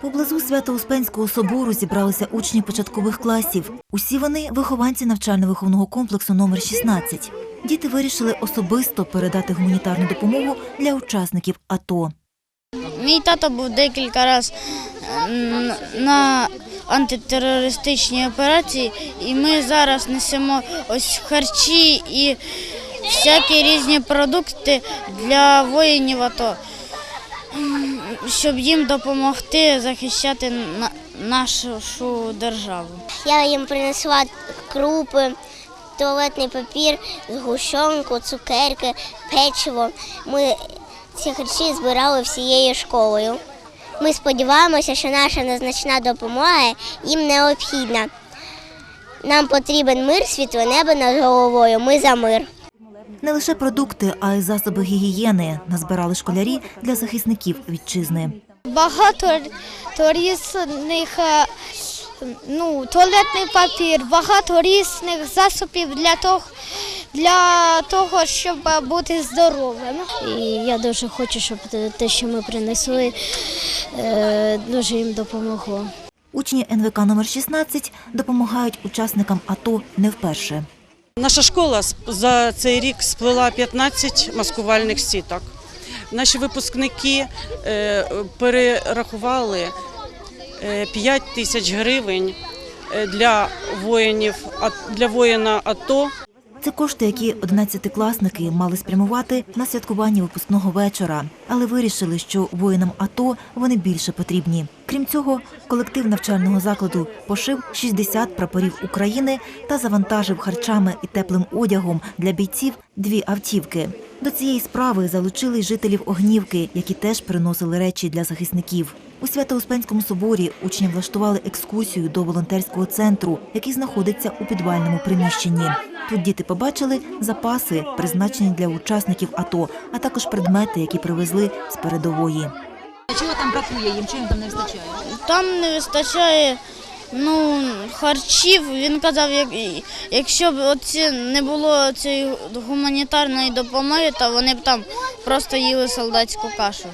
Поблизу Свято-Успенського собору зібралися учні початкових класів. Усі вони вихованці навчально-виховного комплексу номер 16. Діти вирішили особисто передати гуманітарну допомогу для учасників АТО. Мій тато був декілька разів на антитерористичній операції, і ми зараз несемо ось харчі і всякі різні продукти для воїнів АТО, щоб їм допомогти захищати нашу державу. Я їм принесла крупи, туалетний папір, згущенку, цукерки, печиво. Ми ці харчі збирали всією школою. Ми сподіваємося, що наша незначна допомога їм необхідна. Нам потрібен мир, світле небо над головою. Ми за мир. Не лише продукти, а й засоби гігієни назбирали школярі для захисників вітчизни. Багато різних е, ну, туалетний папір, багато різних засобів для того, для того, щоб бути здоровим. І я дуже хочу, щоб те, що ми принесли, е, дуже їм допомогло. Учні НВК номер 16 допомагають учасникам АТО не вперше. Наша школа за цей рік сплела 15 маскувальних сіток. Наші випускники е, перерахували е, 5 тисяч гривень е, для воїнів для воїна АТО. Це кошти, які одинадцятикласники мали спрямувати на святкування випускного вечора, але вирішили, що воїнам АТО вони більше потрібні. Крім цього, колектив навчального закладу пошив 60 прапорів України та завантажив харчами і теплим одягом для бійців дві автівки. До цієї справи залучили й жителів Огнівки, які теж приносили речі для захисників. У Свято-Успенському соборі учням влаштували екскурсію до волонтерського центру, який знаходиться у підвальному приміщенні. Тут діти побачили запаси, призначені для учасників АТО, а також предмети, які привезли з передової. Чого там бракує їм? Чого їм там не вистачає? Там не вистачає ну, харчів. Він казав, як, якщо б оці не було цієї гуманітарної допомоги, то вони б там просто їли солдатську кашу.